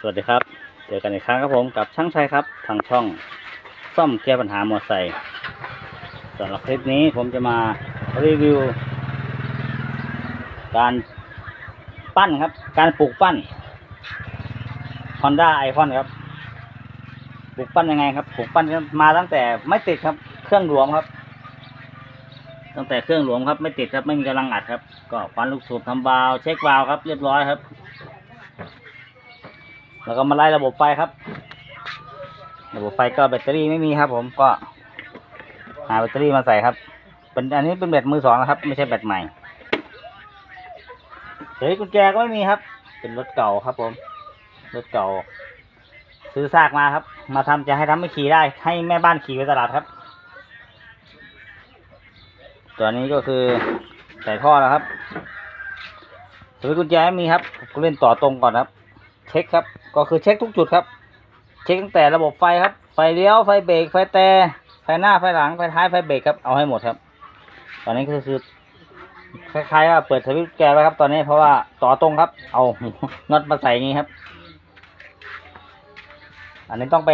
สวัสดีครับ เจอกันอีกครั้งครับผมกับช่างชัยครับ ทางช่องซ่อมแก้ปัญหามอเตอร์ไซค์สำหรับคลิปนี้ผมจะมารีวิว การปั้นครับ การปลูกปั้น Honda i อ o n ครับ ปลูกปั้นยังไงครับ ปลูกปั้นมาตั้งแต่ไม่ติดครับ เครื่องหลวมครับ ตั้งแต่เครื่องหลวมครับ ไม่ติดครับ ไม่มีกำลังอัดครับ ก็ฟันลูกสูบทำบาว เช็ควาวครับ เรียบร้อยครับ แล้วก็มาไล่ระบบไฟครับ ระบบไฟก็แบตเตอรี่ไม่มีครับผมก็หาแบตเตอรี่มาใส่ครับ เป็นอันนี้เป็นแบตมือสองนะครับ ไม่ใช่แบตใหม่เฮ้ยกุญแจก็ไม่มีครับ เป็นรถเก่าครับ ผม รถเก่า ซื้อซากมาครับ มาทำจะให้ทำไม่ขี่ได้ ให้แม่บ้านขี่ไปตลาดครับ ตัวนี้ก็คือใส่ท่อแล้วครับสวิตช์กุญแจไม่มีครับก็เล่นต่อตรงก่อนครับ เช็คครับ ก็คือเช็คทุกจุดครับ เช็คตั้งแต่ระบบไฟครับ ไฟเลี้ยว ไฟเบรก ไฟแต่ไฟหน้า ไฟหลัง ไฟท้าย ไฟเบรกครับ เอาให้หมดครับ ตอนนี้ก็คือคล้ายๆว่าเปิดสวิตช์แกไว้ครับ ตอนนี้เพราะว่าต่อตรงครับ เอาน็อตมาใส่งี้ครับ อันนี้ต้องไป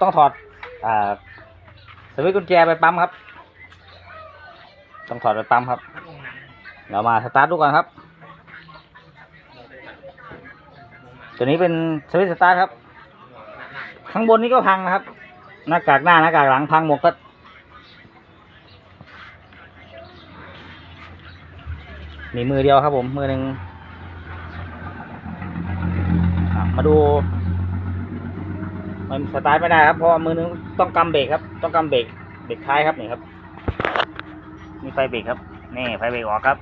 ต้องถอดอ่าสวิตช์กุญแจไปปั๊มครับ ต้องถอดไปปั๊มครับ เรามาสตาร์ทดูก่อนครับ ตัวนี้เป็นสวิตสตาร์ทครับ ข้างบนนี้ก็พังนะครับ หน้ากากหน้าหน้ากากหลังพังหมดก็มีมือเดียวครับผม มือหนึ่งมาดูมันสตาร์ทไม่ได้ครับเพราะมือหนึงต้องกำเบรกครับ ต้องกำเบรกเบรกท้ายครับนี่ครับ มีไฟเบรกครับ นี่ไฟเบรกออกครับ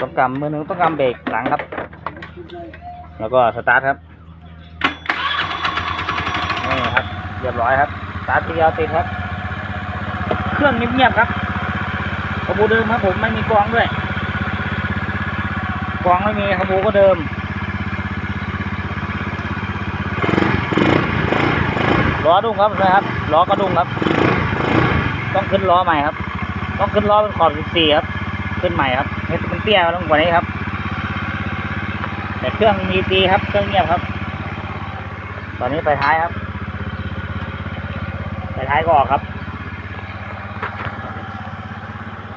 ต้องกำมือหนึ่งต้องกำเบรกหลังครับ แล้วก็สตาร์ทครับนี่ครับเรียบร้อยครับสตาร์ททีเดียวติดครับ เครื่องเงียบๆครับขบูเดิมครับผมไม่มีกรองด้วยกรองไม่มีขบูก็เดิมล้อดุ้งครับนะครับล้อกระดุ้งครับ ต้องขึ้นล้อใหม่ครับ ต้องขึ้นล้อเป็นขอบ14ครับ ขึ้นใหม่ครับให้มันเตี้ยลงกว่านี้ครับ แต่เครื่องมีดีครับ เครื่องเงียบครับ ตอนนี้ไปท้ายครับ ไปท้ายก็ออกครับ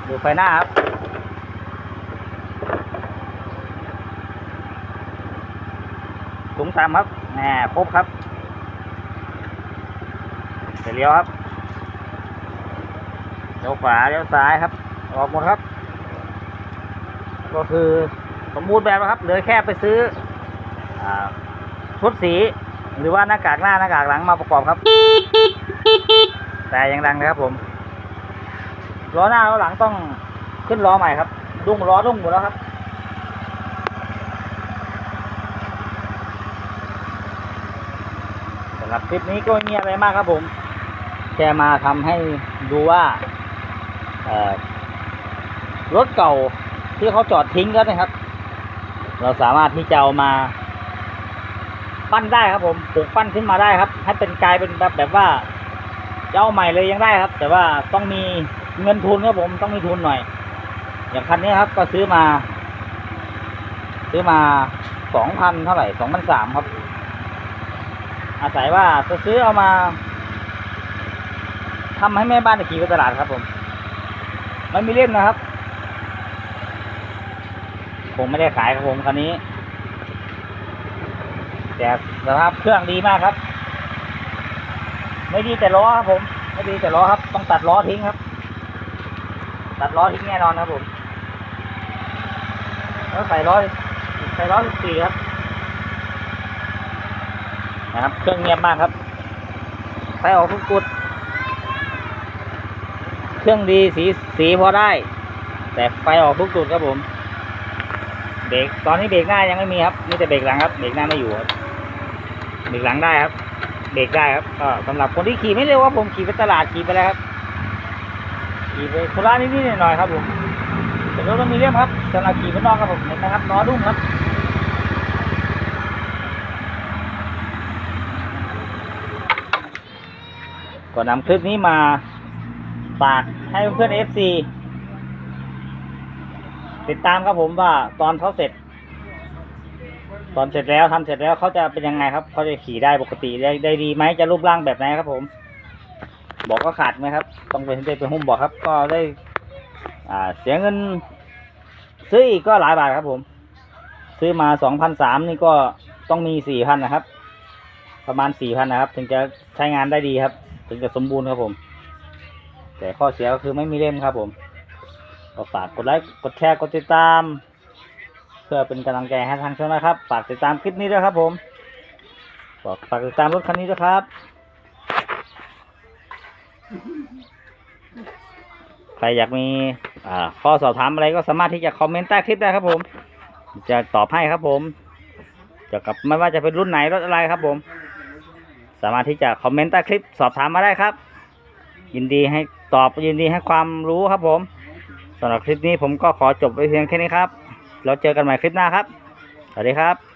ดูไฟหน้าครับถุงสามครับแหมครบครับเดี๋ยวเลี้ยวครับเลี้ยวขวาเลี้ยวซ้ายครับ ออกหมดครับ ก็คือสมบูรณ์แบบนะครับเหลือแค่ไปซื้ออชุดสี หรือว่าหน้ากากหน้าหน้ากากหลังมาประกอบครับ แต่ยังดังนะครับผมล้อหน้าล้อหลังต้องขึ้นล้อใหม่ครับ ดุ้งล้อดุ้งหมดแล้วครับสำหรับคลิปนี้ก็ไม่มีอะไรมากครับผมแค่มาทำให้ดูว่ารถเก่า ที่เขาจอดทิ้งกันนะครับ เราสามารถที่จะเอามา ปั้นได้ครับ ผมปลูกปั้นขึ้นมาได้ครับ ให้เป็นกลายเป็นแบบแบบว่าจะเอาใหม่เลยยังได้ครับ แต่ว่าต้องมีเงินทุนครับผมต้องมีทุนหน่อย อย่างคันนี้ครับ ก็ซื้อมา ซื้อมาสองพันเท่าไหร่สองพันสามครับ อาศัยว่าจะซื้อเอามาทำให้แม่บ้านขี่ไปตลาดครับผมไม่มีเล่มนะครับ ผมไม่ได้ขายครับผมคันนี้แต่สภาพเครื่องดีมากครับ ไม่ดีแต่ล้อครับผม ไม่ดีแต่ล้อครับ ต้องตัดล้อทิ้งครับ ตัดล้อทิ้งแน่นอนครับผมแล้วใส่ล้อใส่ล้อสิบสี่ครับนะครับ เครื่องเงียบมากครับไฟออกทุกจุด เครื่องดีสีสีพอได้ แต่ไฟออกทุกจุดครับผม เบรกตอนนี้เบรกหน้ายังไม่มีครับมีแต่เบรกหลังครับเบรกหน้าไม่อยู่ครับเบรกหลังได้ครับ เบรกได้ครับก็สำหรับคนที่ขี่ไม่เร็วครับผมขี่ไปตลาดขี่ไปแล้วครับขี่ไปธุระนิดๆหน่อยๆครับผมแต่รถต้องมีเลี่ยมครับสำหรับขี่ไปนอกครับผมเห็นไหมครับล้อดุ้งครับก็นำคลิปนี้มาฝากให้เพื่อนเอฟซี ติดตามครับผมว่าตอนเขาเสร็จ ตอนเสร็จแล้วทำเสร็จแล้วเขาจะเป็นยังไงครับเขาจะขี่ได้ปกติได้ได้ดีไหมจะรูปร่างแบบไหนครับ ผม บอกก็ขาดไหมครับ ต้องเป็นได้เป็นหุ้มบอกครับ ก็ได้ อ่า เสียเงิน ซื้ออีกก็หลายบาทครับ ผม ซื้อมาสองพันสามนี่ก็ต้องมีสี่พันนะครับ ประมาณสี่พันนะครับ ถึงจะใช้งานได้ดีครับ ถึงจะสมบูรณ์ครับผม แต่ข้อเสียก็คือไม่มีเล่มครับผม ก็ฝากกดไลค์กดแชร์กดติดตาม เพื่อเป็นกำลังใจให้ทางช่องนะครับ ฝากติดตามคลิปนี้ด้วยครับ ผมฝากฝากติดตามรถคันนี้ด้วยครับใครอยากมีข้อสอบถามอะไรก็สามารถที่จะคอมเมนต์ใต้คลิปได้ครับ ผม จะตอบให้ครับ ผมเกี่ยวกับไม่ว่าจะเป็นรุ่นไหนรถอะไรครับ ผม สามารถที่จะคอมเมนต์ใต้คลิปสอบถามมาได้ครับ ยินดีให้ตอบยินดีให้ความรู้ครับผม สำหรับคลิปนี้ผมก็ขอจบไว้เพียงแค่นี้ครับ เราเจอกันใหม่คลิปหน้าครับ สวัสดีครับ